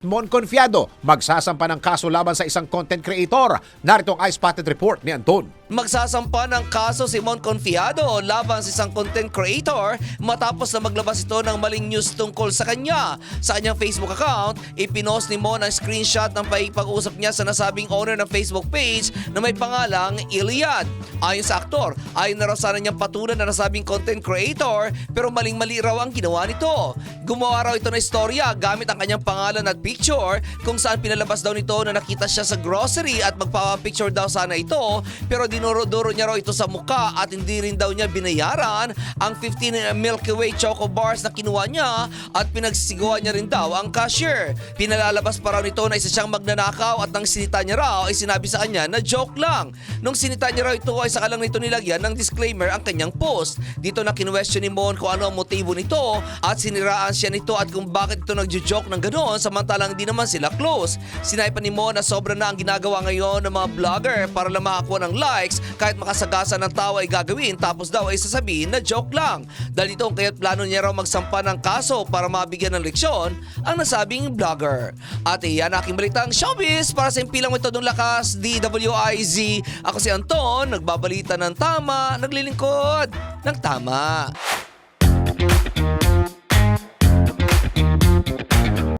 Mon Confiado magsasampa ng kaso laban sa isang content creator. Narito ang iSpotted report ni Anton. Magsasampa ng kaso si Mon Confiado laban sa isang content creator matapos na maglabas ito ng maling news tungkol sa kanya. Sa kanyang Facebook account, ipinost ni Mon ang screenshot ng paipag-usap niya sa nasabing owner ng Facebook page na may pangalang Iliad. Ayon sa aktor, ayon na raw sana niyang patulan na nasabing content creator pero maling-mali raw ang ginawa nito. Gumawa raw ito ng istorya gamit ang kanyang pangalan at picture kung saan pinalabas daw nito na nakita siya sa grocery at magpapapicture daw sana ito pero dinuro-duro niya raw ito sa muka at hindi rin daw niya binayaran ang 15 Milky Way Choco Bars na kinuha niya at pinagsisigawan niya rin daw ang cashier. Pinalalabas pa raw nito na isa siyang magnanakaw at nang sinita niya raw ay sinabi sa kanya na joke lang. Nung sinita niya raw ito ay saka lang nito nilagyan ng disclaimer ang kanyang post. Dito na kinwestiyon ni Mon kung ano ang motibo nito at siniraan siya nito at kung bakit ito nagjo-joke ng ganoon samantalang di naman sila close. Sinay pa ni Mon na sobra na ang ginagawa ngayon ng mga vlogger para lang makakuha ng likes kahit makasagasa ng tawa ay gagawin tapos daw ay sasabihin na joke lang. Dahil ito kaya't plano niya raw magsampa ng kaso para mabigyan ng leksyon ang nasabing vlogger. At iyan aking balitang showbiz para sa impilang metodong lakas DWIZ. Ako si Anton, nagbabalita ng tama, naglilingkod ng tama.